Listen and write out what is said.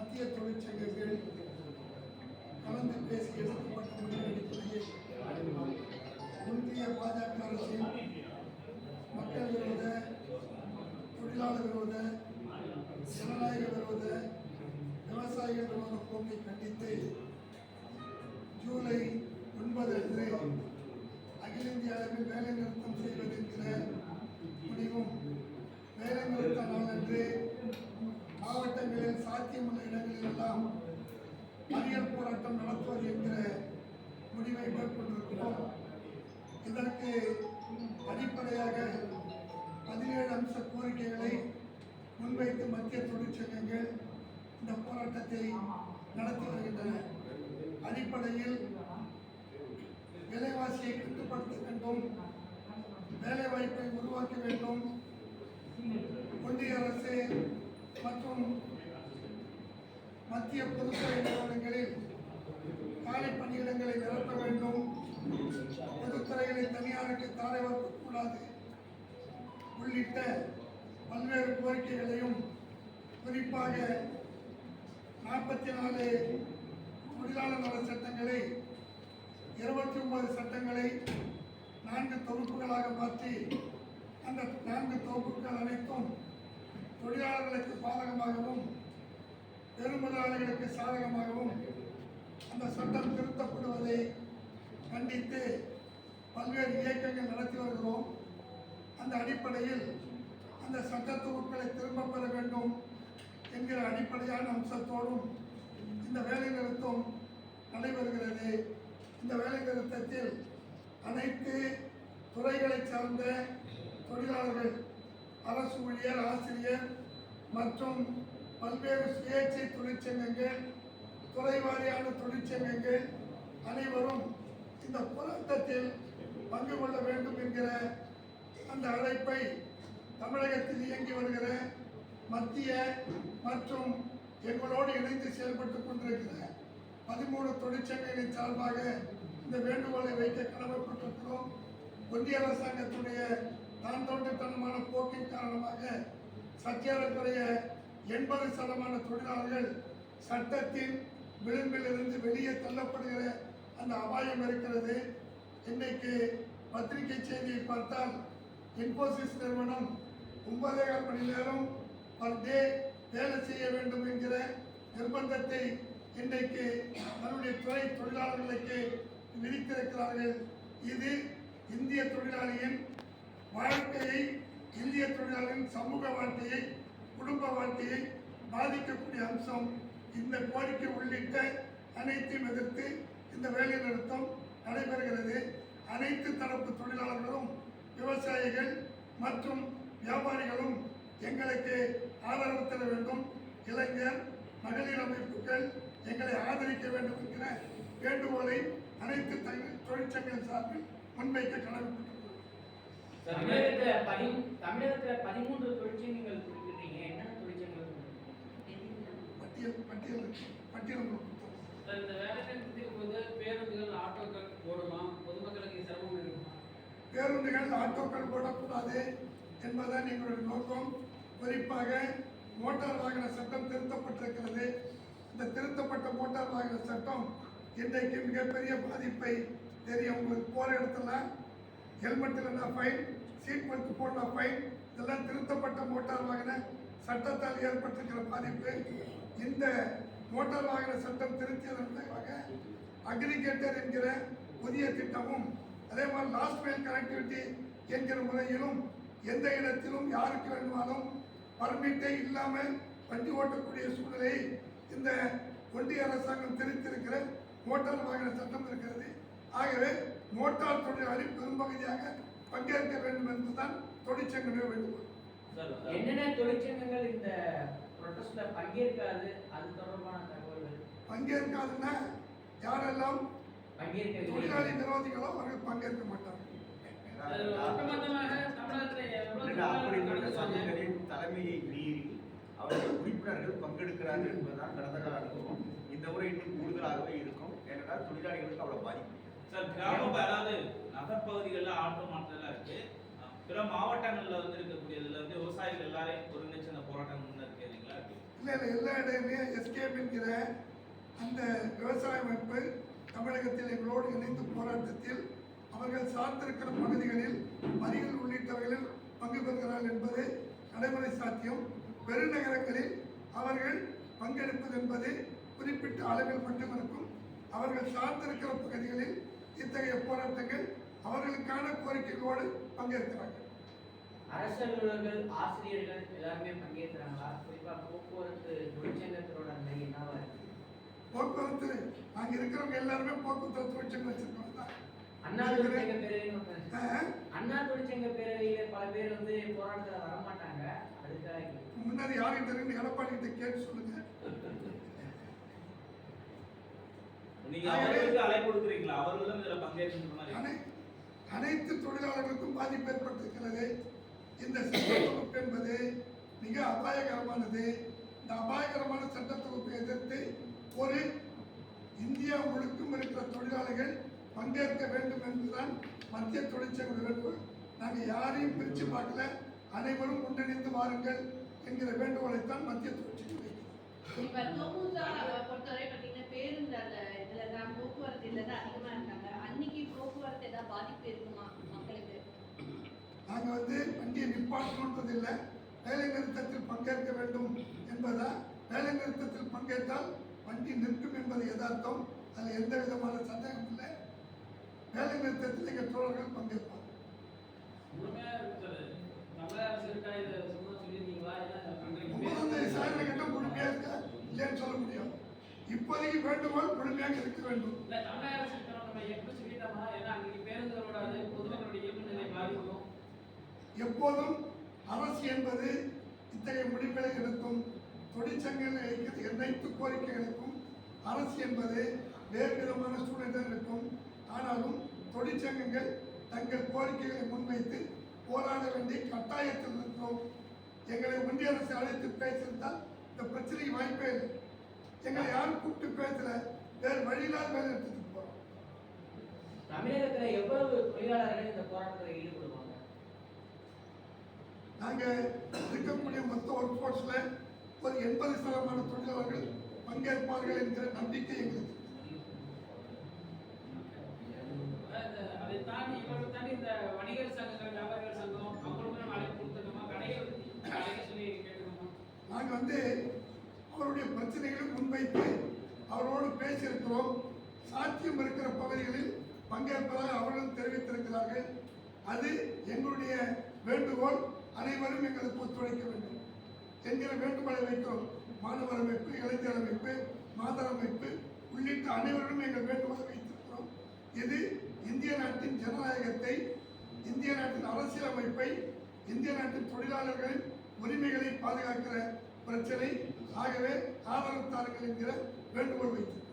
மத்திய தொழிற்சங்கங்கள் கலந்து பேசி எடுக்கப்பட்ட முடிவெடுப்பதையே ஒன்றிய பாஜக அரசின் மக்கள் விரோத தொழிலாளர் விரோத ஜனநாயக விரோத விவசாயிகள் விரோத போக்கை கண்டித்து சாத்தியமுள்ள இடங்களில் எல்லாம் மறியல் போராட்டம் நடத்துவது என்கிற முடிவை மேற்கொண்டிருக்கிறோம். இதற்கு அடிப்படையாக பதினேழு அம்ச கோரிக்கைகளை முன்வைத்து மத்திய தொழிற்சங்கங்கள் இந்த போராட்டத்தை நடத்தி வருகின்றன. அடிப்படையில் விலைவாசியை கட்டுப்படுத்த வேண்டும் வேலைவாய்ப்பை உருவாக்க வேண்டும். ஒன்றிய அரசு மற்றும் மத்திய பொதுத்துறை நிறுவனங்களில் காலை பணியிடங்களை நிரப்ப வேண்டும். பொதுத்துறைகளை தனியாருக்கு தாரை கூடாது உள்ளிட்ட பல்வேறு கோரிக்கைகளையும் குறிப்பாக நாற்பத்தி நாலு தொழிலாளர் நல சட்டங்களை இருபத்தி ஒன்பது சட்டங்களை நான்கு தொகுப்புகளாக மாற்றி அந்த நான்கு தொகுப்புகள் அனைத்தும் தொழிலாளர்களுக்கு பாதகமாகவும் பெருமுதலாளிகளுக்கு சாதகமாகவும் அந்த சட்டம் திருத்தப்படுவதை கண்டித்து பல்வேறு இயக்கங்கள் நடத்தி வருகிறோம். அந்த அடிப்படையில் அந்த சட்ட தொகுப்புகளை திரும்பப் பெற வேண்டும் என்கிற அடிப்படையான அம்சத்தோடும் இந்த வேலைநிறுத்தம் நடைபெறுகிறது. இந்த வேலைநிறுத்தத்தில் அனைத்து துறைகளை சார்ந்த தொழிலாளர்கள் அரசு ஊழியர் ஆசிரியர் மற்றும் பல்வேறு சுயேட்சை தொழிற்சங்கங்கள் துறை வாரியான தொழிற்சங்கங்கள் அனைவரும் இந்த போராட்டத்தில் பங்கு கொள்ள வேண்டும் என்கிற அந்த அழைப்பை தமிழகத்தில் இயங்கி வருகிற மத்திய மற்றும் எங்களோடு இணைந்து செயல்பட்டுக் கொண்டிருக்கிற பதிமூணு தொழிற்சங்கங்களின் சார்பாக இந்த வேண்டுகோளை வைக்க கடமைப்பட்டிருக்கிறோம். ஒன்றிய அரசாங்கத்துடைய தான் தோன்றத்தனமான போக்கின் காரணமாக சத்தியாரத்துடைய எண்பது சதமான தொழிலாளர்கள் சட்டத்தின் விளிம்பில் இருந்து வெளியே தள்ளப்படுகிற அந்த அபாயம் இருக்கிறது. இன்னைக்கு பத்திரிகை செய்தியை பார்த்தால் இன்போசிஸ் நிறுவனம் ஒன்பதே கால் மணி நேரம் பர் டே வேலை செய்ய வேண்டும் என்கிற நிர்பந்தத்தை இன்றைக்கு தன்னுடைய துறை தொழிலாளர்களுக்கு விதித்திருக்கிறார்கள். இது இந்திய தொழிலாளியின் வாழ்க்கையை இந்திய தொழிலாளியின் சமூக வாழ்க்கையை குடும்ப வாழ்க்கையை பாதிக்கக்கூடிய அம்சம் இந்த கோரிக்கை உள்ளிட்ட அனைத்தையும் எதிர்த்து இந்த வேலை நிறுத்தம் நடைபெறுகிறது. அனைத்து தரப்பு தொழிலாளர்களும் விவசாயிகள் மற்றும் வியாபாரிகளும் எங்களுக்கு ஆதரவு தர வேண்டும். இளைஞர் மகளிர் அமைப்புகள் எங்களை ஆதரிக்க வேண்டும் என்கிற வேண்டுகோளை அனைத்து தங்க- தொழிற்சங்கங்கள் சார்பில் முன்வைக்க கடமைப்பட்டிருக்கிறோம். தமிழகத்தில் பதிமூன்று தொழிற்சங்கங்கள் குறிப்பிட்டீங்க என்னென்ன தொழிற்சங்கங்கள் பட்டியல் பட்டியல் இருக்கு. பட்டியல் உங்களுக்கு கொடுத்தோம். இந்த வேலை நிறுத்தத்துக்கு வந்து பேருந்துகள் ஆட்டோக்கள் ஓடுமா பொதுமக்களுக்கு சிரமம் இருக்குமா? பேருந்துகள் ஆட்டோக்கள் போடக்கூடாது என்பதுதான் எங்களுடைய நோக்கம். குறிப்பாக மோட்டார் வாகன சட்டம் திருத்தப்பட்டிருக்கிறது. இந்த திருத்தப்பட்ட மோட்டார் வாகன சட்டம் இன்றைக்கு மிகப்பெரிய பாதிப்பை தெரியும் உங்களுக்கு போகிற இடத்துல ஹெல்மெட் இல்லைன்னா ஃபைன் சீட் பெல்ட் போடனா ஃபைன் இதெல்லாம் திருத்தப்பட்ட மோட்டார் வாகன சட்டத்தால் ஏற்பட்டிருக்கிற பாதிப்பு இந்த மோட்டார் வாகன சட்டம் திருத்தியதன் விளைவாக அக்ரிகேட்டர் என்கிற புதிய திட்டமும் அதே மாதிரி லாஸ்ட் மைல் கனெக்டிவிட்டி என்கிற முறையிலும் எந்த இடத்திலும் யாருக்கு வேண்டுமானாலும் பர்மிட்டே இல்லாமல் வண்டி ஓட்டக்கூடிய சூழ்நிலை இந்த ஒன்றிய அரசாங்கம் திருத்திருக்கிற மோட்டார் வாகன சட்டம் இருக்கிறது. ஆகவே மோட்டார் தொழிலாளி பெரும்பகுதியாக பங்கேற்க வேண்டும் என்பதுதான் தொழிற்சங்கமே வேண்டுகோள். என்னென்ன தொழிற்சங்கங்கள் இந்த ப்ரொட்டஸ்ட்ல பங்கேற்காது அது தொடர்பான தகவல்கள்? பங்கேற்காதுன்னா யாரெல்லாம் பங்கேற்கவில்லை தொழிலாளி விரோதிகளோ அவர்கள் பங்கேற்க மாட்டார்கள். அப்படிப்பட்ட? சங்கங்களின் தலைமையை மீறி அவர்கள் உறுப்பினர்கள் பங்கெடுக்கிறார்கள் என்பதுதான் கடந்த கால அனுபவம். இந்த முறை இன்னும் கூடுதலாகவே இருக்கும். ஏனென்றால் தொழிலாளிகளுக்கு அவ்வளவு பாதிப்பு. சார் கிராம அதாவது நகர்ப்பகுதிகளில் ஆட்டோ மாற்றலாம் இருக்கு பிற மாவட்டங்கள்ல வந்து இருக்கக்கூடியதுல இருந்து விவசாயிகள் எல்லாரையும் ஒருங்கிணைச்சு அந்த போராட்டம் முன்னெடுக்க இல்லைங்களா? இல்ல இல்லை இல்லை எல்லா இடமே எஸ்கேப் என்கிற அந்த விவசாய அமைப்பு தமிழகத்தில் எங்களோடு இணைந்து போராட்டத்தில் அவர்கள் சார்ந்திருக்கிற பகுதிகளில் வரிகள் உள்ளிட்டவைகளில் பங்கு பெறுகிறார்கள் என்பது நடைமுறை சாத்தியம். பெருநகரங்களில் அவர்கள் பங்கெடுப்பது என்பது குறிப்பிட்ட அளவில் மட்டும் இருக்கும். அவர்கள் சார்ந்திருக்கிற பகுதிகளில் இத்தகைய போராட்டங்கள் அவர்களுக்கான கோரிக்கைகளோடு பங்கேற்கிறார்கள். அரசு அலுவலர்கள் ஆசிரியர்கள் எல்லாருமே பங்கேற்கிறாங்களா? குறிப்பா போக்குவரத்து தொழிற்சங்கத்தோட நிலை என்னவா இருக்கு? போக்குவரத்து அங்க இருக்கிறவங்க எல்லாருமே போக்குவரத்து தொழிற்சங்கம் வச்சிருக்கோம் தான். அண்ணா தொழிற்சங்க ஆஹ், அண்ணா தொழிற்சங்க பேரவையில பல பேர் வந்து போராட்டத்துல வரமாட்டாங்க. அதுக்காக. முன்னாடி யார்கிட்ட இருந்து எடப்பாடி கிட்ட கேட்டு சொல்லுங்க. நீங்க அவர்களுக்கு அழைப்பு கொடுக்குறீங்களா? அவர்களும் இதுல பங்கேற்கின்ற மாதிரி அனைத்து தொழிலாளர்களுக்கும் பாதிப்பு ஏற்பட்டிருக்கிறது. இந்த சட்ட தொகுப்பு என்பது மிக அபாயகரமானது. இந்த அபாயகரமான சட்ட தொகுப்பை எதிர்த்து ஒரு இந்தியா முழுக்கும் இருக்கிற தொழிலாளர்கள் பங்கேற்க வேண்டும் என்றுதான் மத்திய தொழிற்சங்க வேண்டுகோள் நாங்கள் யாரையும் பிரித்து பார்க்கல. அனைவரும் ஒன்றிணைந்து வாருங்கள் என்கிற வேண்டுகோளைத்தான் மத்திய தொழிற்சங்கம் வைக்கிறது இதுல போக்குவரத்து இதுல தான் அதிகமா இருக்காங்க. அன்னைக்கு போக்குவரத்து ஏதாவது பாதிப்பு இருக்குமா மக்களுக்கு? நாங்கள் வந்து வண்டியை நிப்பாட்டணுன்றது இல்லை. வேலை நிறுத்தத்தில் பங்கேற்க வேண்டும் என்பதா? வேலை நிறுத்தத்தில் பங்கேற்றால் வண்டி நிற்கும் என்பது யதார்த்தம். அதில் எந்த விதமான சந்தேகம் இல்லை. வேலை நிறுத்தத்தில் எங்கள் தோழர்கள் பங்கேற்பாங்க முழுமையா இருக்குது அது பொதுமக்களுடைய இயல்பு நிலை பாதிக்கும் எப்போதும் அரசு என்பது இத்தகைய முடிவுகளை எடுக்கும் தொழிற்சங்கங்கள் அனைத்து கோரிக்கைகளுக்கும் அரசு என்பது வேறு விதமான சூழ்நிலை இருக்கும். ஆனாலும் தொழிற்சங்கங்கள் தங்கள் கோரிக்கைகளை முன்வைத்து போராட வேண்டிய கட்டாயத்தில் இருக்கிறோம். எங்களை ஒன்றிய அரசு அழைத்து பேசியிருந்தால் இந்த பிரச்சனைக்கு வாய்ப்பே இல்லை. எங்களை யாரும் கூப்பிட்டு பேசல. வேறு வழியில்லாத வேலை எடுத்துட்டு போறோம். தமிழகத்துல எவ்வளவு தொழிலாளர்கள் இந்த போராட்டத்தில் ஈடுபடுவாங்க? நாங்கள் இருக்கக்கூடிய மொத்த ஒர்க் ஃபோர்ஸில் ஒரு எண்பது சதமான தொழிலாளர்கள் பங்கேற்பார்கள் என்கிற நம்பிக்கை எங்களுக்கு. அதை தாண்டி இவரை தாண்டி இந்த வணிகர் சங்கங்கள் வியாபாரிகள் சங்கம் அவங்களுக்கும் நம்ம அழைப்பு கொடுத்துருக்கோமா? கடையை நாங்கள் வந்து அவருடைய பிரச்சனைகளை முன்வைத்து அவரோடு பேசியிருக்கிறோம். சாத்தியம் இருக்கிற பகுதிகளில் பங்கேற்பதாக அவர்களும் தெரிவித்திருக்கிறார்கள். அது எங்களுடைய வேண்டுகோள். அனைவரும் எங்களுக்கு ஒத்துழைக்க வேண்டும். என்கிற வேண்டுகோளை வைக்கிறோம். மாணவர் அமைப்பு இளைஞர் அமைப்பு மாதர் அமைப்பு உள்ளிட்ட அனைவரும் எங்கள் வேண்டுகோளை வைத்திருக்கிறோம். இது இந்திய நாட்டின் ஜனநாயகத்தை இந்திய நாட்டின் அரசியலமைப்பை இந்திய நாட்டின் தொழிலாளர்களின் உரிமைகளை பாதுகாக்கிற பிரச்சனை. ஆகவே ஆதரவு தாருங்கள் என்கிற வேண்டுகோள் வைத்திருக்கிறோம்